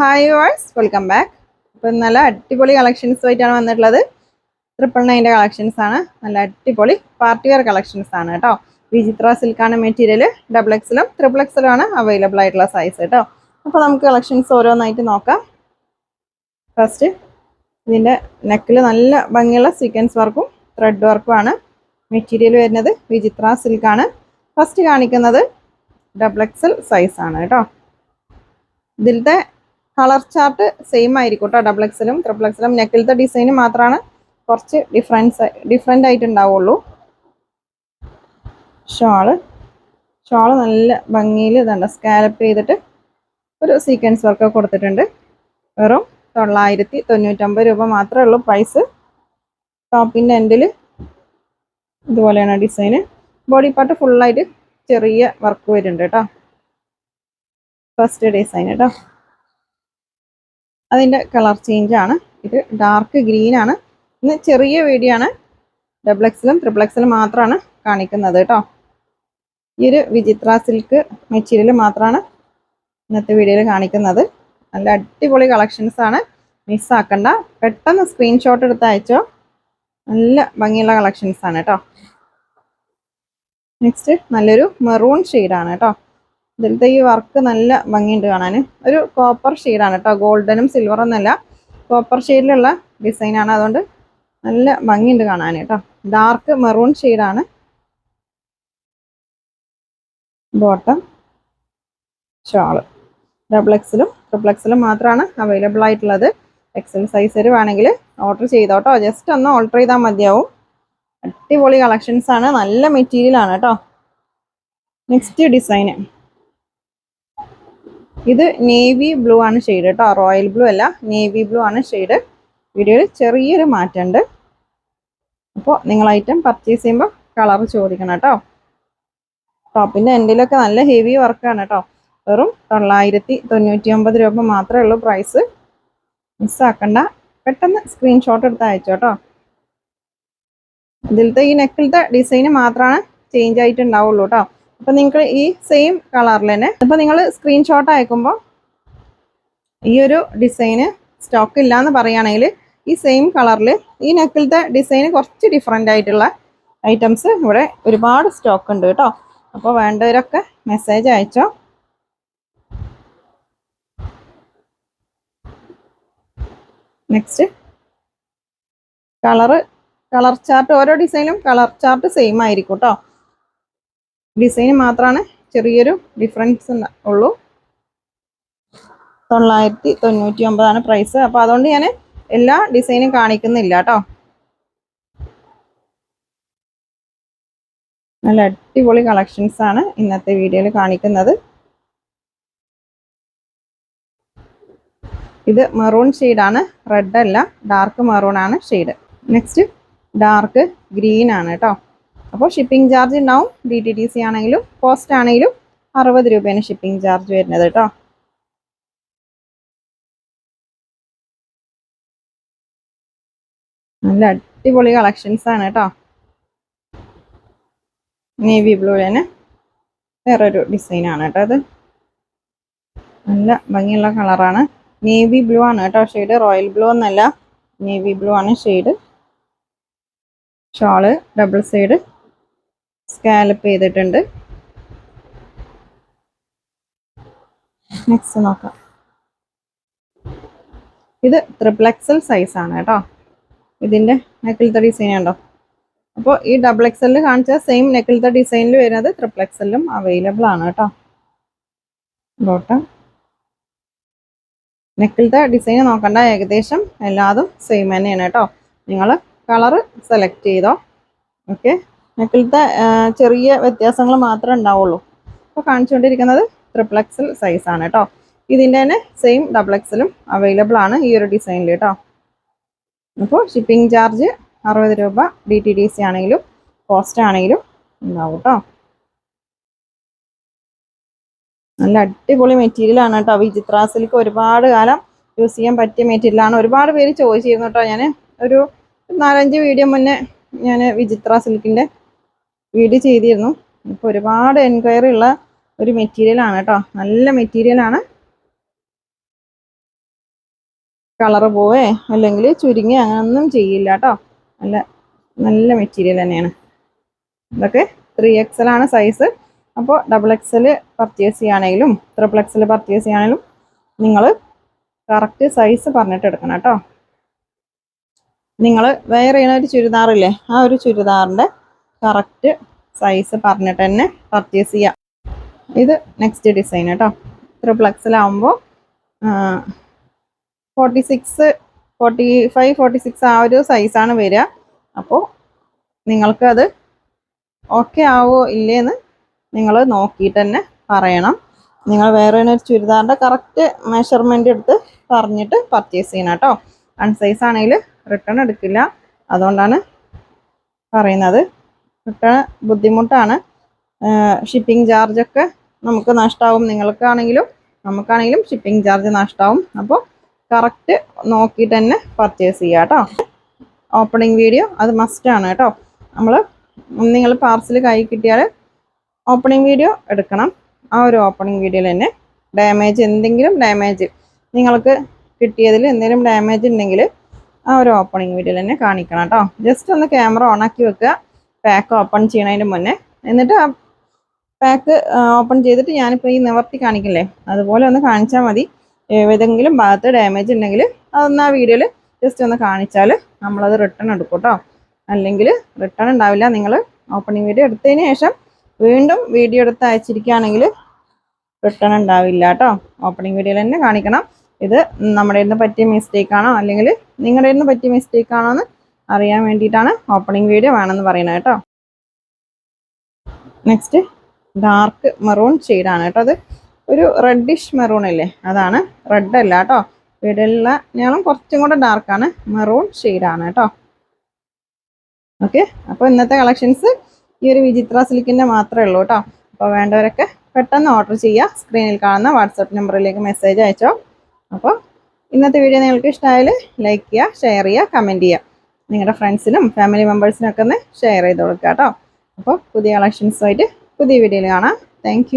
Hi verse welcome back അപ്പം നല്ല അടിപൊളി കളക്ഷൻസ് ആയിട്ടാണ് വന്നിട്ടുള്ളത്. ട്രിപ്പിൾ നയന്റെ കളക്ഷൻസ് ആണ്. നല്ല അടിപൊളി പാർട്ടി വെയർ കളക്ഷൻസ് ആണ് കേട്ടോ. വിചിത്ര സിൽക്കാണ് മെറ്റീരിയൽ ഡബിൾ എക്സിലും ട്രിപ്പിൾ എക്സിലും ആണ് അവൈലബിൾ ആയിട്ടുള്ള സൈസ് കേട്ടോ. അപ്പോൾ നമുക്ക് കളക്ഷൻസ് ഓരോന്നായിട്ട് നോക്കാം. ഫസ്റ്റ് ഇതിന്റെ നെക്കിൽ നല്ല ഭംഗിയുള്ള സീക്വൻസ് വർക്കും ത്രെഡ് വർക്കും ആണ് മെറ്റീരിയൽ വരുന്നത്. വിചിത്ര സിൽക്കാണ് ഫസ്റ്റ് കാണിക്കുന്നത് ഡബിൾ എക്സൽ സൈസ് ആണ് കേട്ടോ. ഇതിലത്തെ കളർ ചാർട്ട് സെയിം ആയിരിക്കും കേട്ടോ ഡബിൾ എക്സലും ട്രിപ്പിൾ എക്സലും നെക്കിലത്തെ ഡിസൈൻ മാത്രമാണ് കുറച്ച് ഡിഫറൻസ് ഡിഫറെന്റ് ആയിട്ടുണ്ടാവുള്ളൂ ഷാൾ ഷാൾ നല്ല ഭംഗിയിൽ ഇതുണ്ട്. സ്കാലപ്പ് ചെയ്തിട്ട് ഒരു സീക്വൻസ് വർക്ക് കൊടുത്തിട്ടുണ്ട്. വെറും തൊള്ളായിരത്തി തൊണ്ണൂറ്റമ്പത് രൂപ മാത്രമേ ഉള്ളൂ പ്രൈസ് ടോപ്പിന്റെ എൻഡിൽ ഇതുപോലെയാണ് ഡിസൈന് ബോഡി പാർട്ട് ഫുള്ളായിട്ട് ചെറിയ വർക്ക് വരുന്നുണ്ട് കേട്ടോ ഫസ്റ്റ് ഡിസൈൻ കേട്ടോ അതിന്റെ കളർ ചേഞ്ച് ആണ്. ഇത് ഡാർക്ക് ഗ്രീൻ ആണ്. ഇന്ന് ചെറിയ വീഡിയോ ആണ്. ഡബിൾ എക്സിലും ട്രിപ്പിൾ എക്സിലും മാത്രമാണ് കാണിക്കുന്നത് കേട്ടോ. ഈ ഒരു വിചിത്ര സിൽക്ക് മെറ്റീരിയൽ മാത്രമാണ് ഇന്നത്തെ വീഡിയോയിൽ കാണിക്കുന്നത്. നല്ല അടിപൊളി കളക്ഷൻസ് ആണ്. മിസ്സാക്കണ്ട പെട്ടെന്ന് സ്ക്രീൻഷോട്ട് എടുത്ത് അയച്ചോ. നല്ല ഭംഗിയുള്ള കളക്ഷൻസ് ആണ് കേട്ടോ. നെക്സ്റ്റ് നല്ലൊരു മെറൂൺ ഷെയ്ഡാണ് കേട്ടോ. ഇതിലത്തെ ഈ വർക്ക് നല്ല ഭംഗിയുണ്ട് കാണാൻ. ഒരു കോപ്പർ ഷെയ്ഡാണ് കേട്ടോ. ഗോൾഡനും സിൽവറും എന്നല്ല കോപ്പർ ഷെയ്ഡിലുള്ള ഡിസൈനാണ് അതുകൊണ്ട് നല്ല ഭംഗിയുണ്ട് കാണാൻ കേട്ടോ. ഡാർക്ക് മെറൂൺ ഷെയ്ഡാണ് ബോട്ടം ഷാൾ ഡബിൾ എക്സിലും ട്രിപ്പിൾ എക്സിലും മാത്രമാണ് അവൈലബിൾ ആയിട്ടുള്ളത്. എക്സൽ സൈസ് വേണമെങ്കിൽ ഓർഡർ ചെയ്തോട്ടോ. ജസ്റ്റ് ഒന്ന് ഓർഡർ ചെയ്താൽ മതിയാവും. അടിപൊളി കളക്ഷൻസ് ആണ്. നല്ല മെറ്റീരിയൽ ആണ് കേട്ടോ. നെക്സ്റ്റ് ഡിസൈന് ഇത് നേവി ബ്ലൂ ആണ് ഷെയ്ഡ് കേട്ടോ റോയൽ ബ്ലൂ അല്ല നേവി ബ്ലൂ ആണ് ഷെയ്ഡ് വീഡിയോയിൽ ചെറിയൊരു മാറ്റമുണ്ട്. അപ്പോൾ നിങ്ങൾ ഐറ്റം പർച്ചേസ് ചെയ്യുമ്പോൾ കളർ ചോദിക്കണം കേട്ടോ. ടോപ്പിന്റെ എൻഡിലൊക്കെ നല്ല ഹെവി വർക്കാണ് കേട്ടോ. വെറും തൊള്ളായിരത്തി തൊണ്ണൂറ്റി ഒമ്പത് രൂപ മാത്രമേ ഉള്ളൂ പ്രൈസ് മിസ്സാക്കണ്ട പെട്ടെന്ന് സ്ക്രീൻഷോട്ട് എടുത്ത് അയച്ചു കേട്ടോ ഇതിലത്തെ ഈ നെക്കിലത്തെ ഡിസൈന് മാത്രമാണ് ചേഞ്ച് ആയിട്ടുണ്ടാവുള്ളൂ കേട്ടോ അപ്പം നിങ്ങൾക്ക് ഈ സെയിം കളറിൽ തന്നെ ഇപ്പം നിങ്ങൾ സ്ക്രീൻഷോട്ട് അയക്കുമ്പോൾ ഈ ഒരു ഡിസൈന് സ്റ്റോക്ക് ഇല്ല എന്ന് പറയുകയാണെങ്കിൽ ഈ സെയിം കളറിൽ ഈ നെക്കിലത്തെ ഡിസൈന് കുറച്ച് ഡിഫറെന്റ് ആയിട്ടുള്ള ഐറ്റംസ് ഇവിടെ ഒരുപാട് സ്റ്റോക്ക് ഉണ്ട് കേട്ടോ. അപ്പോൾ വേണ്ടവരൊക്കെ മെസ്സേജ് അയച്ചോ. നെക്സ്റ്റ് കളറ് കളർ ചാർട്ട് ഓരോ ഡിസൈനും കളർ ചാർട്ട് സെയിം ആയിരിക്കും കേട്ടോ. ഡിസൈൻ മാത്രമാണ് ചെറിയൊരു ഡിഫറൻസ് ഉള്ളൂ. തൊള്ളായിരത്തി തൊണ്ണൂറ്റി ഒമ്പതാണ് പ്രൈസ്. അപ്പോൾ അതുകൊണ്ട് ഞാൻ എല്ലാ ഡിസൈനും കാണിക്കുന്നില്ല കേട്ടോ നല്ല അടിപൊളി കളക്ഷൻസ് ആണ് ഇന്നത്തെ വീഡിയോയിൽ കാണിക്കുന്നത്. ഇത് മെറൂൺ ഷെയ്ഡാണ്. റെഡ് അല്ല ഡാർക്ക് മെറൂൺ ആണ് ഷെയ്ഡ്. നെക്സ്റ്റ് ഡാർക്ക് ഗ്രീൻ ആണ് കേട്ടോ അപ്പോൾ ഷിപ്പിംഗ് ചാർജ് ഉണ്ടാവും. ഡി ടി ടി സി ആണെങ്കിലും കോസ്റ്റ് ആണെങ്കിലും അറുപത് രൂപയാണ് ഷിപ്പിംഗ് ചാർജ് വരുന്നത് കേട്ടോ. നല്ല അടിപൊളി കളക്ഷൻസ് ആണ് കേട്ടോ. നേവി ബ്ലൂ തന്നെ വേറൊരു ഡിസൈനാണ് കേട്ടോ അത്. നല്ല ഭംഗിയുള്ള കളറാണ് നേവി ബ്ലൂ ആണ് കേട്ടോ ഷെയ്ഡ് റോയൽ ബ്ലൂ എന്നല്ല നേവി ബ്ലൂ ആണ് shade shawl double side scallop ചെയ്തിട്ടുണ്ട്. നെക്സ്റ്റ് നോക്കാം. ഇത് ട്രിപ്പിൾ എക്സൽ സൈസ് ആണ് കേട്ടോ. ഇതിന്റെ നെക്കിലത്തെ ഡിസൈൻ ഉണ്ടോ? അപ്പോൾ ഈ ഡബിൾ എക്സലിൽ കാണിച്ച സെയിം നെക്കിലത്തെ ഡിസൈനിൽ വരുന്നത് ട്രിപ്പിൾ എക്സലിലും അവൈലബിൾ ആണ് കേട്ടോ. ബോട്ടം നെക്കിലത്തെ ഡിസൈൻ നോക്കണ്ട ഏകദേശം എല്ലാതും സെയിം തന്നെയാണ് കേട്ടോ. നിങ്ങൾ കളറ് സെലക്ട് ചെയ്തോ. ഓക്കെ നെക്കിലത്തെ ചെറിയ വ്യത്യാസങ്ങൾ മാത്രമേ ഉണ്ടാവുള്ളൂ. അപ്പോൾ കാണിച്ചുകൊണ്ടിരിക്കുന്നത് ട്രിപ്പിൾ എക്സൽ സൈസാണ് കേട്ടോ ഇതിന്റെ തന്നെ സെയിം ഡബിൾ എക്സലും അവൈലബിൾ ആണ് ഈ ഒരു ഡിസൈനിൽ കേട്ടോ അപ്പോൾ ഷിപ്പിംഗ് ചാർജ് അറുപത് രൂപ ഡി ടി ഡി സി ആണെങ്കിലും കോസ്റ്റ് ആണെങ്കിലും ഉണ്ടാവും കേട്ടോ നല്ല അടിപൊളി മെറ്റീരിയലാണ് കേട്ടോ വിചിത്ര സിൽക്ക് ഒരുപാട് കാലം യൂസ് ചെയ്യാൻ പറ്റിയ മെറ്റീരിയലാണ് ഒരുപാട് പേര് ചോദിച്ചിരുന്നു കേട്ടോ ഞാൻ ഒരു നാലഞ്ച് വീഡിയോ മുന്നേ ഞാൻ വിചിത്ര സിൽക്കിന്റെ വീഡിയോ ചെയ്തിരുന്നു. ഇപ്പോൾ ഒരുപാട് എൻക്വയറി ഉള്ള ഒരു മെറ്റീരിയലാണ് കേട്ടോ നല്ല മെറ്റീരിയലാണ് കളറ് പോവേ അല്ലെങ്കിൽ ചുരുങ്ങി അങ്ങനൊന്നും ചെയ്യില്ല കേട്ടോ നല്ല നല്ല മെറ്റീരിയൽ തന്നെയാണ്. ഇതൊക്കെ ത്രീ എക്സൽ ആണ് സൈസ് അപ്പോൾ ഡബിൾ എക്സൽ പർച്ചേസ് ചെയ്യുകയാണെങ്കിലും ത്രിപ്പിൾ എക്സൽ പർച്ചേസ് ചെയ്യുകയാണെങ്കിലും നിങ്ങൾ കറക്റ്റ് സൈസ് പറഞ്ഞിട്ട് എടുക്കണം കേട്ടോ നിങ്ങൾ വെയർ ചെയ്യുന്ന ഒരു ചുരിദാറില്ലേ ആ ഒരു ചുരിദാറിന്റെ കറക്റ്റ് സൈസ് പറഞ്ഞിട്ട് തന്നെ പർച്ചേസ് ചെയ്യാം. ഇത് നെക്സ്റ്റ് ഡിസൈൻ കേട്ടോ triple പ്ലക്സിലാവുമ്പോൾ forty six forty five forty six ആ ഒരു സൈസാണ് വരിക അപ്പോൾ നിങ്ങൾക്കത് ഓക്കെ ആവോ ഇല്ലേന്ന് നിങ്ങൾ നോക്കിയിട്ട് തന്നെ പറയണം. നിങ്ങൾ വേറെ ഒരു ചുരിദാറിന്റെ കറക്റ്റ് മെഷർമെന്റ് എടുത്ത് പറഞ്ഞിട്ട് പർച്ചേസ് ചെയ്യണം കേട്ടോ അൺസൈസ് ആണെങ്കിൽ റിട്ടേൺ എടുക്കില്ല. അതുകൊണ്ടാണ് പറയുന്നത്. റിട്ടേൺ ബുദ്ധിമുട്ടാണ്. ഷിപ്പിംഗ് ചാർജൊക്കെ നമുക്ക് നഷ്ടമാവും നിങ്ങൾക്കാണെങ്കിലും നമുക്കാണെങ്കിലും ഷിപ്പിംഗ് ചാർജ് നഷ്ടമാവും അപ്പോൾ കറക്റ്റ് നോക്കിയിട്ട് തന്നെ പർച്ചേസ് ചെയ്യുക കേട്ടോ ഓപ്പണിംഗ് വീഡിയോ അത് മസ്റ്റാണ് കേട്ടോ നമ്മൾ നിങ്ങൾ പാർസൽ കൈ കിട്ടിയാൽ ഓപ്പണിംഗ് വീഡിയോ എടുക്കണം. ആ ഒരു ഓപ്പണിംഗ് വീഡിയോയിൽ തന്നെ ഡാമേജ് എന്തെങ്കിലും ഡാമേജ് നിങ്ങൾക്ക് കിട്ടിയതിൽ എന്തെങ്കിലും ഡാമേജ് ഉണ്ടെങ്കിൽ ആ ഒരു ഓപ്പണിംഗ് വീഡിയോയിൽ തന്നെ കാണിക്കണം കേട്ടോ ജസ്റ്റ് ഒന്ന് ക്യാമറ ഓൺ ആക്കി വെക്കുക. പാക്ക് ഓപ്പൺ ചെയ്യണതിന് മുന്നേ. എന്നിട്ട് ആ പാക്ക് ഓപ്പൺ ചെയ്തിട്ട് ഞാനിപ്പോൾ ഈ നിവർത്തി കാണിക്കില്ലേ? അതുപോലെ ഒന്ന് കാണിച്ചാൽ മതി. ഏതെങ്കിലും ഭാഗത്ത് ഡാമേജ് ഉണ്ടെങ്കിൽ അതൊന്ന് ആ വീഡിയോയിൽ ജസ്റ്റ് ഒന്ന് കാണിച്ചാൽ നമ്മളത് റിട്ടേൺ എടുക്കും കേട്ടോ അല്ലെങ്കിൽ റിട്ടേൺ ഉണ്ടാവില്ല നിങ്ങൾ ഓപ്പണിംഗ് വീഡിയോ എടുത്തതിന് ശേഷം വീണ്ടും വീഡിയോ എടുത്ത് അയച്ചിരിക്കുകയാണെങ്കിൽ റിട്ടേൺ ഉണ്ടാവില്ല കേട്ടോ ഓപ്പണിംഗ് വീഡിയോയിൽ തന്നെ കാണിക്കണം. ഇത് നമ്മുടെ ഇന്ന് പറ്റിയ മിസ്റ്റേക്ക് ആണോ? അല്ലെങ്കിൽ നിങ്ങളുടെ ഇന്ന് പറ്റിയ മിസ്റ്റേക്ക് ആണോ എന്ന് അറിയാൻ വേണ്ടിയിട്ടാണ് ഓപ്പണിംഗ് വീഡിയോ വേണമെന്ന് പറയുന്നത് കേട്ടോ. നെക്സ്റ്റ് ഡാർക്ക് മെറൂൺ ഷെയ്ഡാണ് കേട്ടോ അത്. ഒരു റെഡിഷ് മെറൂൺ അല്ലേ അതാണ്. റെഡ് അല്ല കേട്ടോ. വീടുള്ള നീളം കുറച്ചും കൂടെ ഡാർക്കാണ് മെറൂൺ ഷെയ്ഡാണ് കേട്ടോ. ഓക്കെ അപ്പോൾ ഇന്നത്തെ കളക്ഷൻസ് ഈ ഒരു വിചിത്ര സിൽക്കിന്റെ മാത്രമേ ഉള്ളൂ കേട്ടോ. അപ്പോൾ വേണ്ടവരൊക്കെ പെട്ടെന്ന് ഓർഡർ ചെയ്യുക. സ്ക്രീനിൽ കാണുന്ന വാട്സപ്പ് നമ്പറിലേക്ക് മെസ്സേജ് അയച്ചോ. അപ്പോൾ ഇന്നത്തെ വീഡിയോ നിങ്ങൾക്ക് ഇഷ്ടമായാൽ ലൈക്ക് ചെയ്യുക ഷെയർ ചെയ്യുക കമന്റ് ചെയ്യുക. നിങ്ങളുടെ ഫ്രണ്ട്സിനും ഫാമിലി മെമ്പേഴ്സിനും ഒക്കെ ഒന്ന് ഷെയർ ചെയ്ത് കൊടുക്കുക കേട്ടോ അപ്പോൾ പുതിയ കളക്ഷൻസുമായിട്ട് പുതിയ വീഡിയോയിൽ കാണാം. താങ്ക്